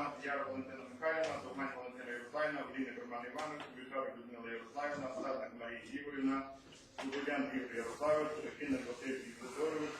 Михайлівна, Яра Валентина Михайлівна, Довгань Валентина Ярославівна, Олійник Роман Іванович, Вівторик Людмила Ярославівна, Статник Марія Ігорівна, Слободян Ігор Ярославович, Фінник Василь Федорович,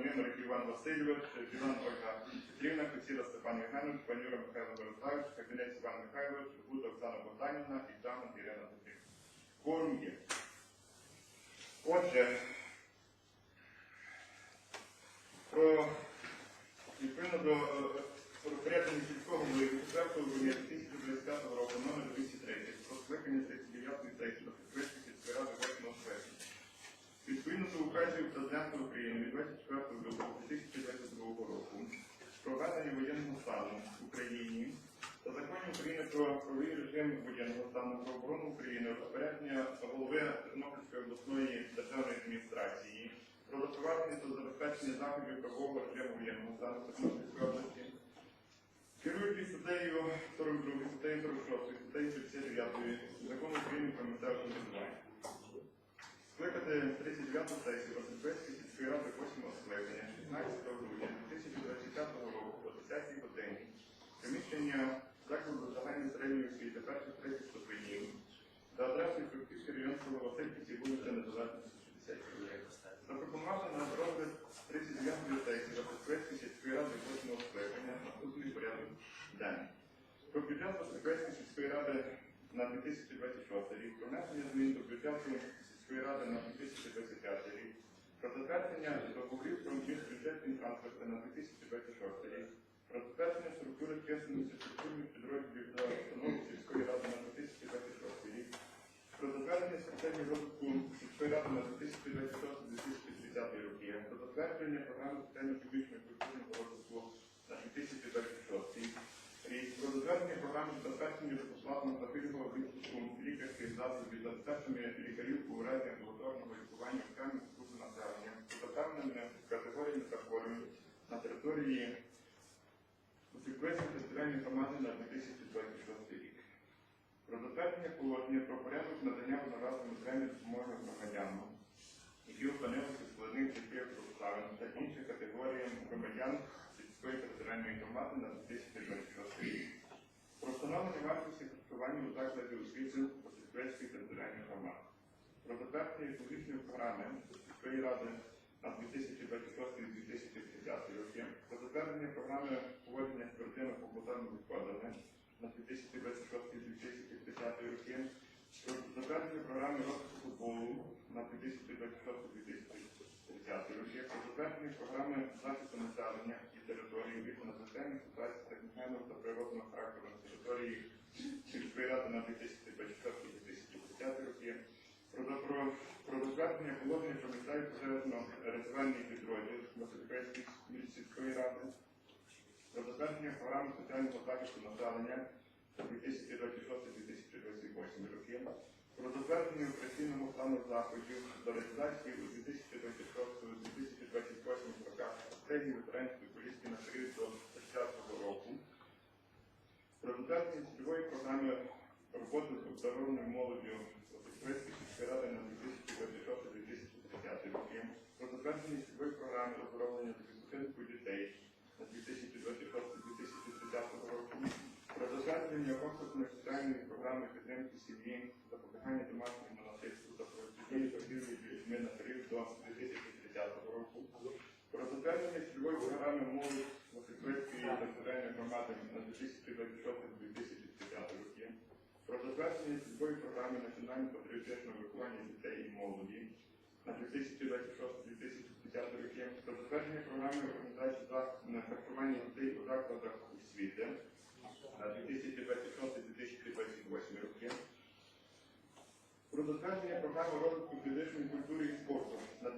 Мемерик Іван Васильович, Білан Ольга Петрівна, Коціла Степан Євгенович, Панюра Михайло Бориславович, Кабінець Іван Михайлович, Гуда Оксана Богданівна і Таман Ірина Петрівна. Форум є. Отже, про відповідно до е, розпорядження сільського голови 4 грудня 2025 року номер 203 про скликання 39-ї сесії Підкритської сільської ради 8 серпня. Відповідно до указів Президента України від 24 лютого 2022 року про введення воєнного стану в Україні та законів України про правовий режим воєнного стану про оборону України, розпорядження голови Тернопільської обласної державної адміністрації про запровадження та забезпечення заходів правового режиму воєнного стану Тернопільської області. Керуючись статтею 42, статтею 46, статтею 59 закону України про місцеве самоврядування. Скликати 39-ту сесію Російської сільської ради 8 скликання 16 грудня 2025 року о 10 годині. Приміщення закладу загальної середньої освіти перших третіх ступенів за адресою Франківський район село Васильківці, вулиця Незалежності 69. Запропонувати на розгляд 39-ї сесії Російської сільської ради 8 скликання наступний порядок денний. Про бюджет Російської сільської ради на 2026 рік, про внесення змін до бюджету сільської ради на 2025 рік, про затвердження договорів про міжбюджетні трансферти на 2026 рік, про затвердження структури численності структурних підрозділів та установ сільської ради на 2026 рік, про затвердження стратегії розвитку сільської ради на 2026-2030 роки, про затвердження програми соціально-публічної культурного розвитку на 2026 рік, про затвердження програми забезпечення безоплатного та пільгового відпуску засобів, забезпечення лікарів у разі амбулаторного лікування окремих груп населення, з запевненими категоріями захворювань на території Освітлицької територіальної громади на 2026 рік. Про затвердження положення про порядок надання одноразової матеріальної допомоги громадянам, які опинилися складних життєвих обставин та інших категоріям громадян сільської територіальної громади на 2026 рік. Про встановлення вартості харчування у закладі освіти Освітлицької територіальної громади. Про затвердження екологічної програми сільської ради на 2026-2030 роки. Про затвердження програми поводження з твердими побутовими відходами на 2026-2030 роки. Про затвердження програми розвитку футболу на 2026-2030 роки. Про затвердження програми захисту населення і території від надзвичайних ситуацій техногенного та природного характеру на території сільської ради на 2024-2030 роки. Про, про, про затвердження положення про місцеві пожежно-рятувальний підрозділ Васильківської сільської ради. Про затвердження програми соціального захисту населення 2026-2028 роки. Про затвердження операційного плану заходів до реалізації у 2026-2028 роках стратегії ветеранської політики на період до 30 року. Про затвердження цільової програми роботи з обдаровленою молоддю Освітської сільської ради на 2026-2030 програми підтримки сім'ї, запобігання домашньому насильству та протидії торгівлі людьми на період до 2030 року. Про затвердження цільової програми молодь Освітської територіальної громади на 2026-2030 роки. Про затвердження цільової програми національно-патріотичного виховання дітей і молоді на 2026-2030 роки. Про затвердження програми організації на харчування дітей у закладах освіти на 2026-2028 роки. Про затвердження програми розвитку фізичної культури і спорту на 2026-2029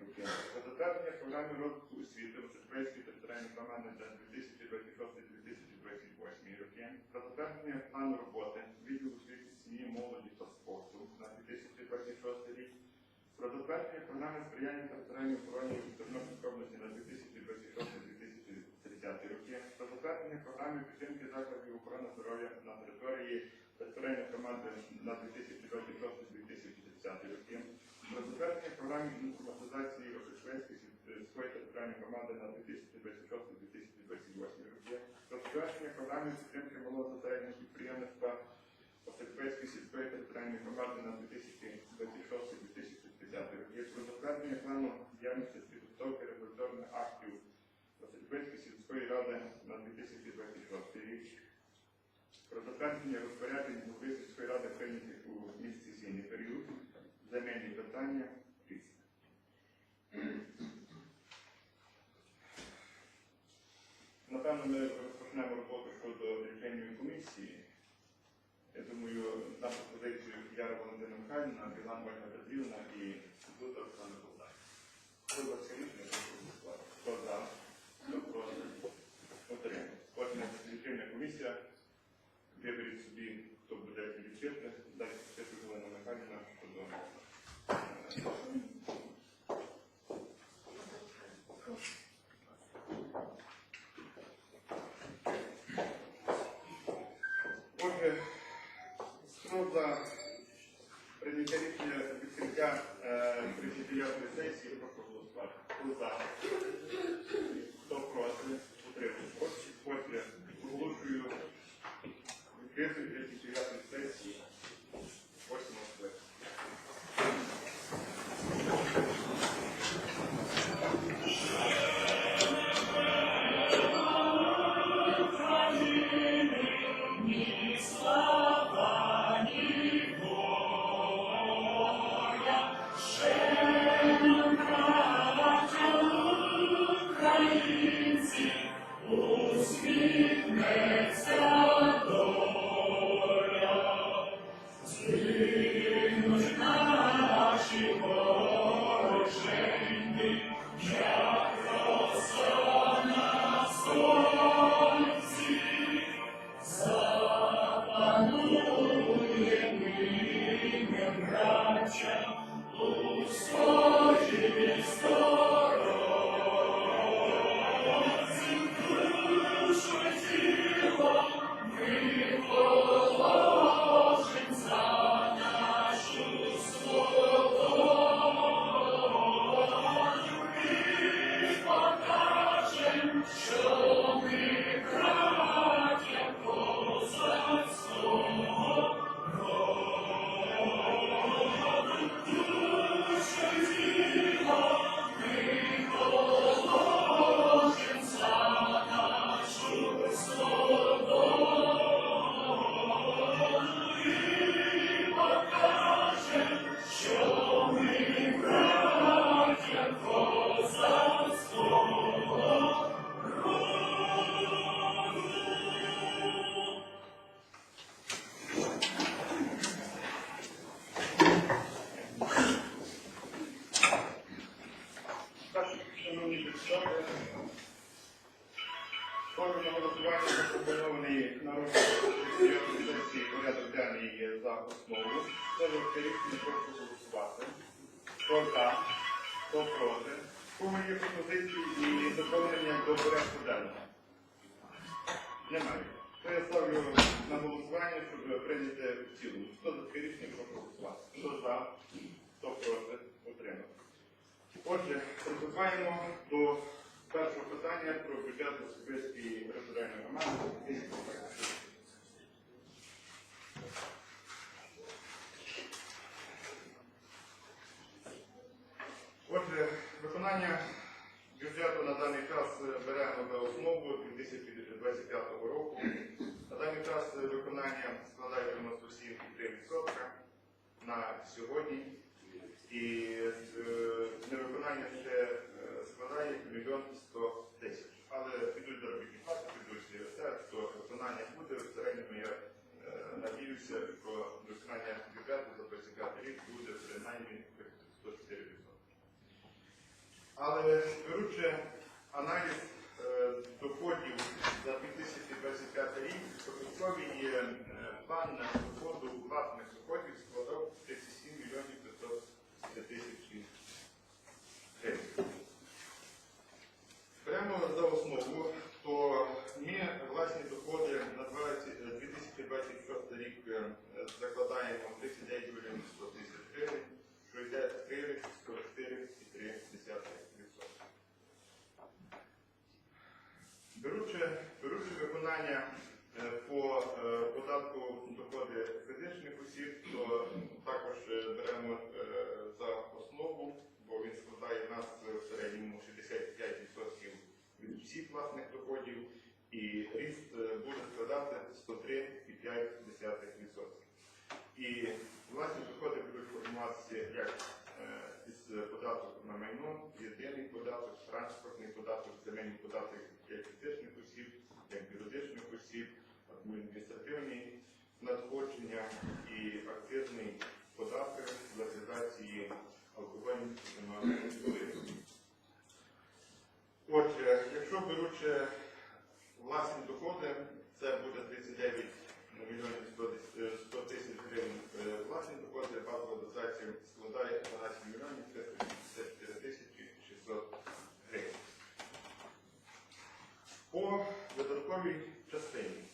роки. Про затвердження програми розвитку освіти Високопольської територіальної громади на 2026-2028 роки. Про затвердження плану роботи відділу освіти сім'ї, молоді та спорту на 2026 рік. Про затвердження програми сприяння територіальній обороні Тернопільської області на 2026-2030 роки. Про затвердження програми підтримки закладів охорони здоров'я на території територіальної громади на 2026-2030 роки. Про затвердження програми інформатизації Освітської сільської територіальної громади на 2026-2028 програмі підтримки малого та середнього підприємництва Осипецької сільської територіальної громади на 2026-2030 роки про затвердження плану діяльності з підготовки регуляторних актів Осипецької сільської ради на 2026 рік. Про затвердження розпоряджень голови ради прийнятих у міжсесійний період. Земельні питання різне. Напевно, ми розпочнемо роботу щодо рішення комісії. Я думаю, на пропозицію Яра Валентина Михайлівна, Білан Ольга Петрівна і Дута Оксана Полтавська. Хто за це рішення, прошу голосувати. Хто за, хто проти, утримався. Кожна рішення комісія. Виберіть собі, хто буде лічити. Дайте список Галина Михайлівна щодо. е, Отже, за прийняття рішення відкриття е, 39-ї сесії прошу голосувати. До порядку? Немає. То я ставлю на голосування, щоб прийняти в цілому. Хто за таке рішення, прошу голосувати. Хто за, хто проти, утримати. Отже, приступаємо до першого питання про бюджет Особистої територіальної громади. Отже, виконання бюджету на даний час беремо за основу 2025 року. На даний час виконання складає 97,3% на сьогодні. І е, невиконання ще е, складає мільйон 100 тисяч. Але підуть заробітні плати, підуть все, то виконання буде. В середньому я е, надіюся, що виконання бюджету за 25 рік буде принаймні 104%. Але беручи аналіз е, доходів за 2025 рік, е, план на доходу власних доходів складав 37 мільйонів 500 тисяч гривень. Беремо за основу, то ми власні доходи на 20 е, 2026 рік е, закладаємо 39 мільйонів 100 тисяч гривень, що йде 44,3%. Беручи, беручи виконання Е, По е, податку доходи фізичних осіб, то також е, беремо е, за основу, бо він складає в нас в середньому 65% від всіх власних доходів, і ріст е, буде складати 103,5%. І власні доходи будуть формуватися як е, із податку на майно, єдиний податок, транспортний податок, земельний податок як фізичних осіб, як юридичних осіб, адміністративні надходження і акцизний податок з реалізації алкогольних та напоїв. Отже, якщо беручи власні доходи, це буде 39 мільйонів 100 дес- 100 тисяч гривень е, власні доходи, базова дотація складає 12 мільйонів 384 тисячі 600 гривень. По видатковій частині.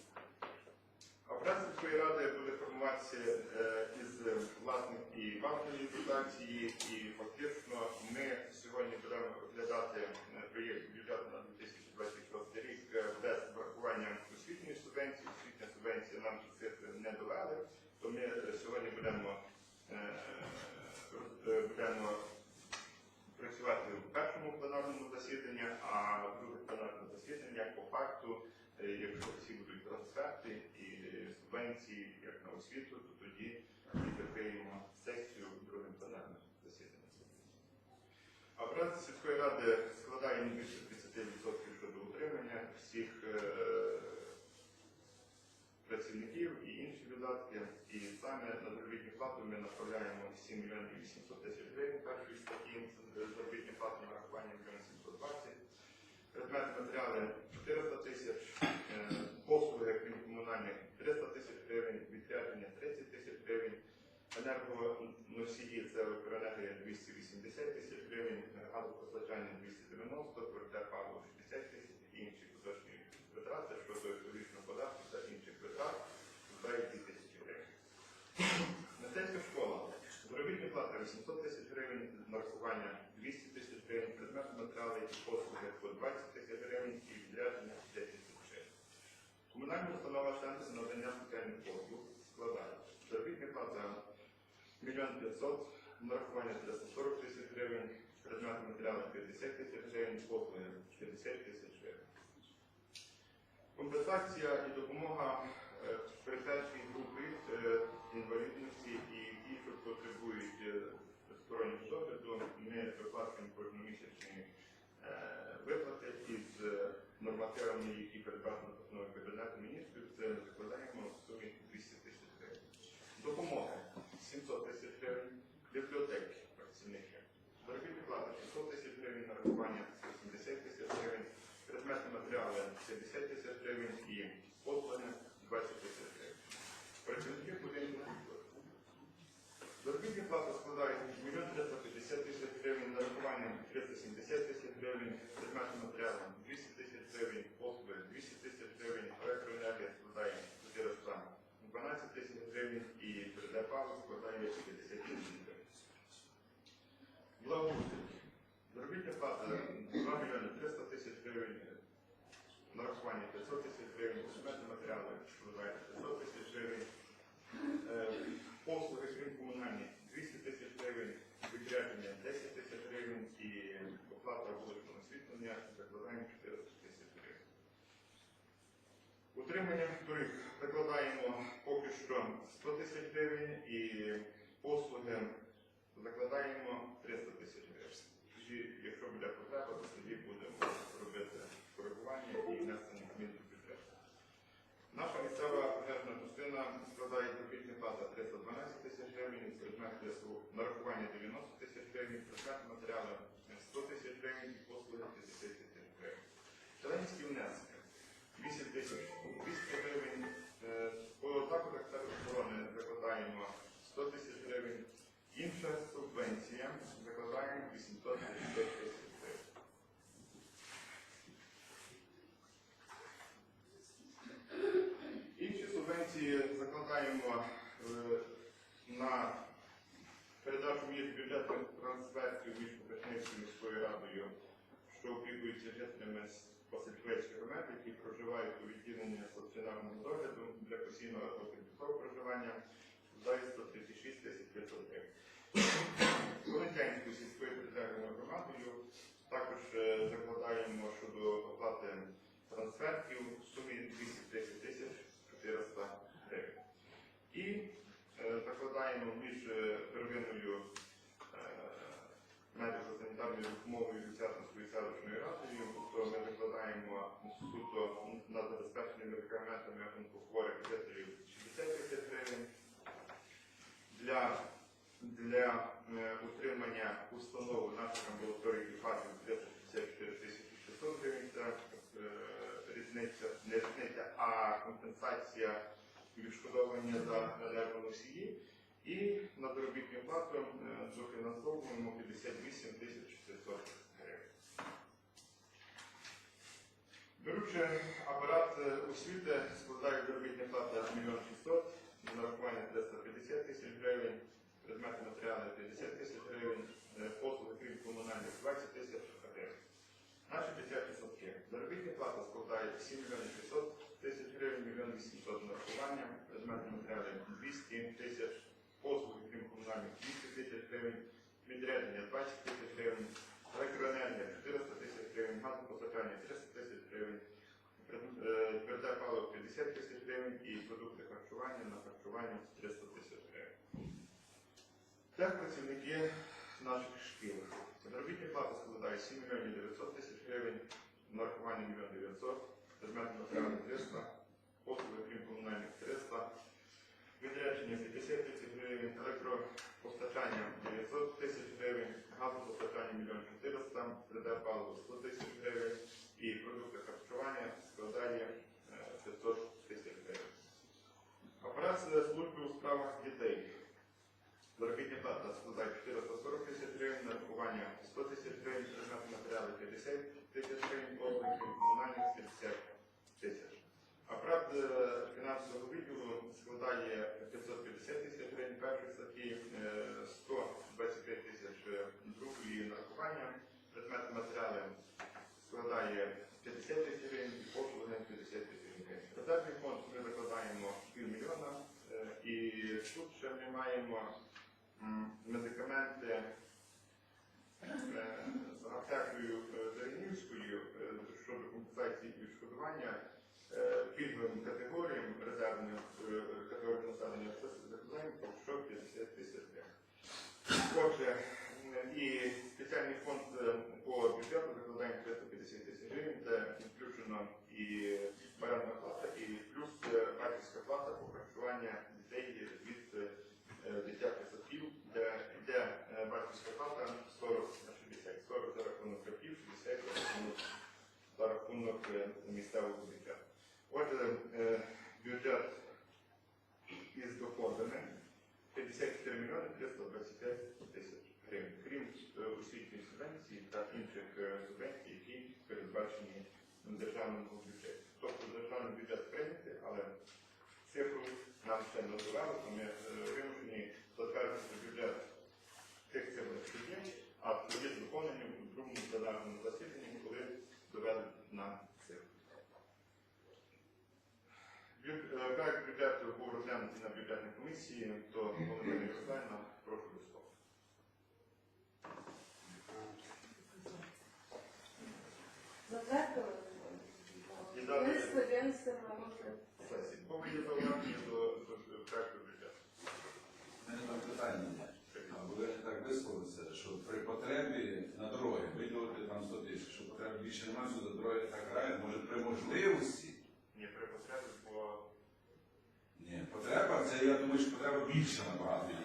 Апарат сільської ради буде формуватися е, із власних і базової дотації, і фактично ми сьогодні будемо розглядати е, проєкт бюджету на 2026 рік е, без врахування освітньої субвенції. Освітня субвенція нам ці цифри не довели, то ми е, сьогодні будемо, е, роз- е, будемо працювати в першому пленарному засіданні, а в друге пленарне засідання по факту, е, якщо всі будуть трансферти і е, субвенції як на освіту, то тоді і закриємо сесію другим пленарним засіданням. Апарат сільської ради складає не більше 30% щодо утримання всіх е, працівників і інші видатки. І саме на заробітну плату ми направляємо 7 мільйонів 800 тисяч гривень першої статті, це заробітні плати нарахування 1 720. Предмети матеріали 400 тисяч, е, послуги крім комунальних 300 тисяч гривень, відрядження 30 тисяч гривень, енергоносії це електроенергія 280 тисяч гривень, газопостачання 290, тверде паливо 60 тисяч, інші поточні витрати щодо екологічного податку та інших витрат складають 2 тисячі гривень. Мистецька школа. Заробітні плати 800 тисяч гривень, нарахування 200 тисяч гривень, предмети матеріали і послуги по 20 тисяч гривень і відрядження 10 тисяч гривень. Комунальна установа центр надання соціальних послуг складає заробітні плата 1 500 нарахування 340 тисяч гривень, предмети матеріали 50 тисяч гривень, послуги 60 тисяч гривень. Компенсація і допомога е, першій групі е, інвалідності і ті, що потребують е, стороннього догляду, ми виплачуємо кожномісячні виплати із нормативами, які передбачені постановою Кабінету міністрів, це ми закладаємо в сумі 200 тисяч гривень. Допомога 700 тисяч гривень, бібліотеки, працівники. Заробітні плати 600 тисяч гривень, нарахування 80 тисяч гривень, предмети матеріали 50 тисяч гривень і послуги 20 тисяч гривень. Працівники будинку культури. Заробітні плати складають 1 350 тисяч гривень, нарахування 370 тисяч гривень, предмети матеріали 200 тисяч гривень, послуги 200 тисяч гривень, електроенергія складає 412 тисяч гривень і передай паливо складає 50 тисяч гривень. Благоустрій. Заробітня плата 2 мільйони 300 тисяч гривень, нарахування 500 тисяч гривень, предмети матеріали складає 500 тисяч гривень, Е, послуги крім комунальні 200 тисяч гривень, відрядження 10 тисяч гривень і оплата вуличного освітлення закладаємо 400 тисяч гривень. Утримання доріг закладаємо поки що 100 тисяч гривень і послуги закладаємо 300 тисяч гривень. Тоді, якщо буде потреба, то тоді будемо робити коригування і внесення змін до бюджету. Наша місцева пожежна частина складає заробітні плата 312 тисяч гривень, предмет нарахування 90 тисяч гривень, предмет матеріали 100 тисяч гривень і послуги 50 тисяч гривень. Членські внески 8 тисяч 200 гривень. Е, По заходах тероборони закладаємо 100 тисяч гривень. Інша субвенція закладаємо 850 тисяч гривень. Інші субвенції закладаємо е, на передачу між бюджетних трансфертів між Покашницькою міською радою, що опікується жителями громад, які проживають у відділенні стаціонарного догляду для постійного або тимчасового проживання, складає 136 тисяч 500 гривень. Сільською територіальною громадою також е, закладаємо щодо оплати трансфертів онкохворих жителів 60 гривень. Для, для е, утримання установ наших амбулаторій і фазів 364 тисячі 600 гривень. Це різниця, не різниця, а компенсація відшкодовування за енергоносії. І на заробітну плату е, дофінансовуємо 58 тисяч 600 гривень. Беручи апарат е, освіти, складає заробітна плата 1 мільйон 600, нарахування 350 тисяч гривень, предмети матеріали 50 тисяч гривень, е, послуги крім комунальних 20 тисяч гривень. Наші дитячі садки. Заробітна плата складає 7 мільйонів 600 тисяч гривень, мільйон 800 нарахування, предмети матеріали 200 тисяч, послуги крім комунальних 200 тисяч гривень, відрядження 20 тисяч гривень, електроенергія 400 тисяч гривень, газопостачання 300 тисяч гривень, пред- е, тверде паливо 50 тисяч гривень і продукти харчування на харчування 300 тисяч гривень. Це працівники наших шкіл. Заробітна плата складає 7 мільйонів 900 тисяч гривень, нарахування 1 мільйон 900, предмети матеріалів 300, послуги крім комунальних 300, відрядження 50 тисяч гривень, електропостачання 900 тисяч гривень, газопостачання 1 мільйон 400, тверде паливо 100 тисяч гривень і продукти харчування складає е, 500 тисяч гривень. Операція служби у справах дітей. Заробітна плата складає 440 тисяч гривень, нарахування 100 тисяч гривень, предмети матеріали 50 тисяч гривень, послуги крім комунальних 50 тисяч. Апарат е, фінансового відділу складає 550 тисяч гривень першої статті, е, 125 тисяч е, другої нарахування, предмети матеріали складає 50 тисяч гривень і послуги 50 тисяч гривень. Резервний фонд ми закладаємо півмільйона е, і тут ще ми маємо медикаменти е, з аптекою е, Деренівською е, щодо компенсації і відшкодування пільговим категоріям резервним е, категоріям населення це закладаємо по 150 тисяч гривень. Отже, і спеціальний фонд по бюджету закладаємо 350 тисяч гривень, де включено і орендна плата, і плюс батьківська плата по харчування дітей від е, дитячих садків, де йде е, батьківська плата 40 на 60, 40 за рахунок садків, 60 за рахунок, за рахунок е, місцевого бюджету. Отже, е, бюджет із доходами 54 мільйони 325 тисяч гривень, крім е, освітньої субвенції та інших е, субвенцій, які передбачені в державному бюджеті. Тобто державний бюджет прийнятий, але цифру нам ще не називали, то ми е, вимушені затвердити бюджет тих цифр, що є, а тоді з доповненням у другому пленарному засіданні, коли довели на цифру. Бю- е, Проект бюджету був розглянутий на бюджетній комісії, то Володимир Ярославівна, прошу до слова. Затвердили? І далі Винесли, винесли на сесії. Поки є до, до проекту бюджету. У мене там питання є. Ви так висловилися, що при потребі на дороги виділити там 100 тисяч, що потреби більше немає, що за дороги так грає, може при можливості. Ні, при потребі, бо Ні, потреба,